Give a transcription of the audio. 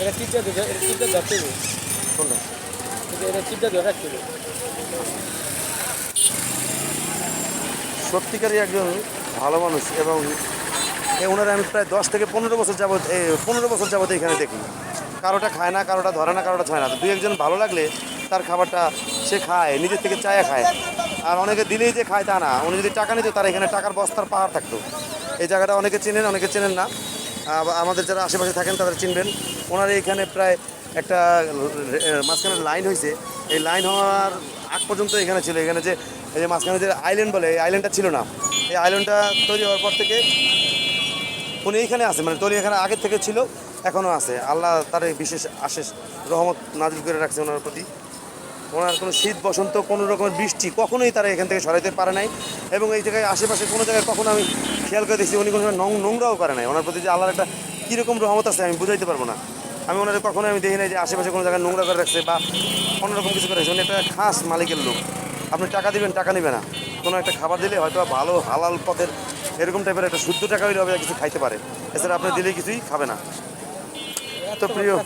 এটা চিপটা এটা চিপটা ধরতে হবে কোনটা? এটা- এটা চিপটা ধরে রাখতে হবে সত্যিকারই একজন ভালো মানুষ এবং ওনারা আমি প্রায় দশ থেকে পনেরো বছর যাবত পনেরো বছর যাবত এখানে দেখি। কারোটা খায় না কারোটা ধরে না কারোটা ছয় না। দুই একজন ভালো লাগলে তার খাবারটা সে খায় নিজের থেকে চায়া খায়। আর অনেকে দিলেই যে খায় তা না। উনি যদি টাকা নিত তার এখানে টাকার বস্তার পাহাড় থাকতো। এই জায়গাটা অনেকে চেনেন অনেকে চেনেন না। আমাদের যারা আশেপাশে থাকেন তারা চিনবেন। ওনার এখানে প্রায় একটা মাঝখানে লাইন হয়েছে। এই লাইন হওয়ার আগ পর্যন্ত এখানে ছিল। এখানে যে, এই যে মাঝখানে যে আইল্যান্ড বলে, এই আইল্যান্ডটা ছিল না। এই আইল্যান্ডটা তৈরি হওয়ার পর থেকে উনি এইখানে আছে। মানে তৈরি এখানে আগের থেকে ছিল এখনও আছে। আল্লাহ তার বিশেষ আশেষ রহমত নাজিল করে রাখছে ওনার প্রতি। ওনার কোনো শীত, বসন্ত, কোনো রকমের বৃষ্টি কখনোই তারা এখান থেকে সরাইতে পারে নাই। এবং এই জায়গায় আশেপাশে কোনো জায়গায় কখনো আমি খেয়াল করে দেখছি উনি কোনো নোং- নোংরাও করে নাই। ওনার প্রতি যে আল্লাহর একটা কীরকম রহমত আছে আমি বুঝাইতে পারব না। আমি ওনার কখনোই আমি দেখি নাই যে আশেপাশে কোনো জায়গায় নোংরা করে রাখছে বা অন্যরকম কিছু করে রাখছে। উনি একটা খাস মালিকের লোক। আপনি টাকা দিবেন, টাকা নেবে না। কোনো একটা খাবার দিলে হয়তো ভালো, হালাল পথের এরকম টাইপের একটা শুদ্ধ টাকা হইলে হবে, কিছু খাইতে পারে। এছাড়া আপনি দিলে কিছুই খাবে না। তো প্রিয়